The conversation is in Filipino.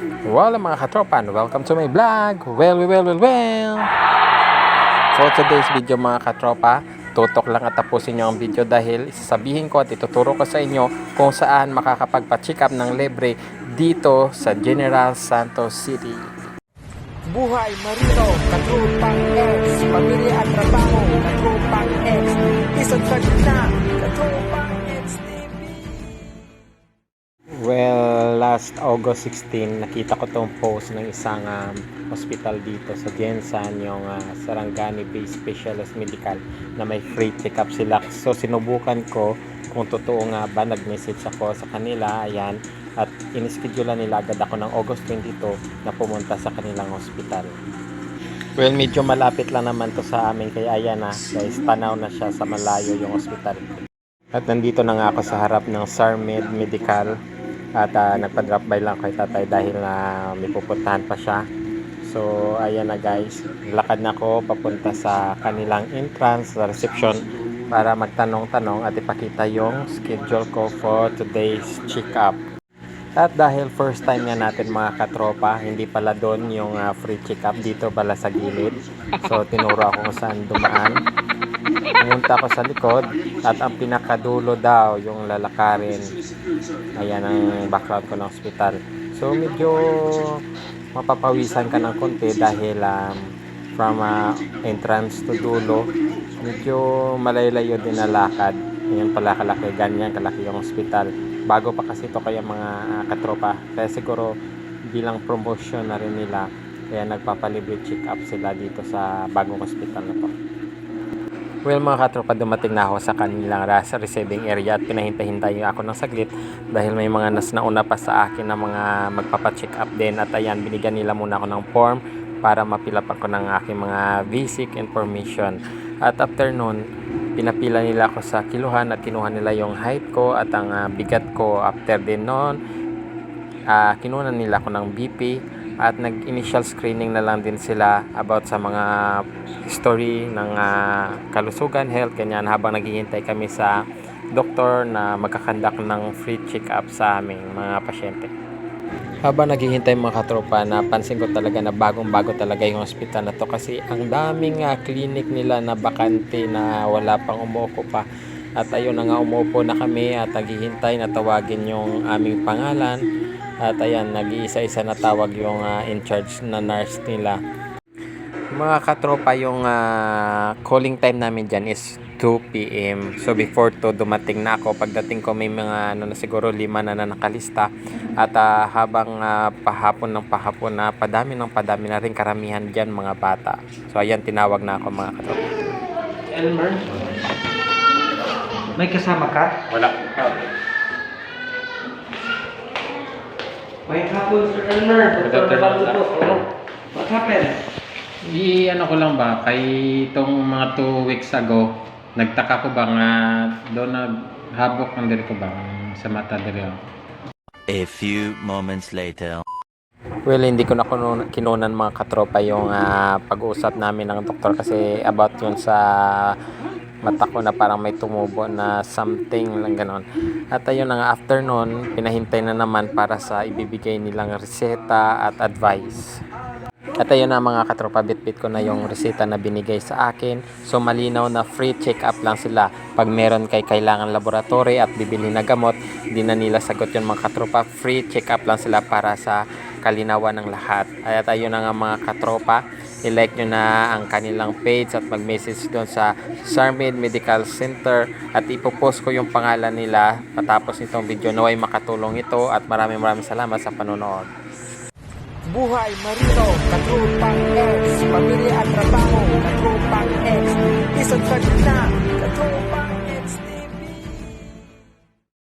Wala mga katropa, welcome to my vlog. Well, well, well, well, well. For today's video mga katropa, tutok lang at tapusin nyo ang video dahil sasabihin ko at ituturo ko sa inyo kung saan makakapagpa-check up ng libre dito sa General Santos City. Buhay Marino, Katrupang X Pamilya at Trabaho, Katrupang X Isang sa gitna, last August 16, nakita ko tong post ng isang um, hospital dito sa Jensan, yung uh, Sarangani Base Specialist Medical na may free check-up sila. So, sinubukan ko kung totoo nga ba, nag-message ako sa kanila, ayan, at inischedule nila agad ako ng August 22 na pumunta sa kanilang hospital. Well, medyo malapit lang naman to sa amin, kaya ayan na, guys, tanaw na siya sa malayo yung hospital. At nandito na nga ako sa harap ng SARMED Medical at ah, nagpa-drop by lang kay tatay dahil na may pupuntahan pa siya. So, ayan na guys. Lakad na ako papunta sa kanilang entrance, sa reception para magtanong-tanong at ipakita yung schedule ko for today's check-up. At dahil first time nga natin mga katropa, hindi pala doon yung ah, free check-up dito pala sa gilid. So, tinuro ako kung saan dumaan. Pumunta ako sa likod at ang pinakadulo daw yung lalakarin. Ayan ang background ko ng hospital. So medyo mapapawisan ka ng konti dahil um, from uh, entrance to dulo, medyo malayo-layo din na lakad. Ayan pala kalaki, ganyan kalaki yung hospital. Bago pa kasi ito kaya mga uh, katropa. Kaya siguro bilang promotion na rin nila, kaya nagpapalibre check up sila dito sa bagong hospital na to. Well mga katropa, dumating na ako sa kanilang receiving area at pinahintay-hintay ako ng saglit dahil may mga nas nauna pa sa akin na mga magpapacheck up din at ayan, binigyan nila muna ako ng form para mapilap ako ng aking mga basic information. At after nun, pinapila nila ako sa kiluhan at kinuha nila yung height ko at ang ah, bigat ko. After din nun, ah kinuha nila ako ng BP at nag-initial screening na lang din sila about sa mga history ng ah, kalusugan, health, ganyan habang naghihintay kami sa doktor na magkakandak ng free check-up sa aming mga pasyente. Habang naghihintay mga katropa, napansin ko talaga na bagong-bago talaga yung hospital na to kasi ang daming ah, clinic nila na bakante na wala pang umuupo pa. At ayun na nga umuupo na kami at naghihintay na tawagin yung aming pangalan. At ayan, nag-iisa-isa na tawag yung ah, in charge na nurse nila. Mga katropa, yung ah, calling time namin dyan is 2 p.m. So before to dumating na ako, pagdating ko may mga ano na siguro lima na, na nakalista. At ah, habang ah, pahapon ng pahapon na padami ng padami na rin karamihan dyan mga bata. So ayan, tinawag na ako mga katropa. Elmer May kasama ka? Wala. May hapon Sir Elmer afternoon, sir. Oh, What happened? I ano ko lang ba, kay itong mga 2 weeks ago, nagtaka ko ba nga doon naghabok ang diri ko ba sa mata diri. A few moments later. Well, hindi ko na kinunan mga katropa yung ah, pag-uusap namin ng doktor kasi about yun sa mata ko na parang may tumubo na something lang ganon. At ayun na nga, after nun, pinahintay na naman para sa ibibigay nilang reseta at advice. At ayun na mga katropa, bit-bit ko na yung reseta na binigay sa akin. So malinaw na free check-up lang sila. Pag meron kay kailangan laboratory at bibili na gamot, di na nila sagot yun mga katropa. Free check-up lang sila para sa kalinawan ng lahat. At ayun na nga mga katropa, i-like nyo na ang kanilang page at mag-message doon sa Sarmid Medical Center at ipopost ko yung pangalan nila patapos nitong video naway makatulong ito at maraming maraming salamat sa panonood. Buhay Marino, Katrupang X Pamilya at Trabaho, Katrupang X Isang sa gitna, Katrupang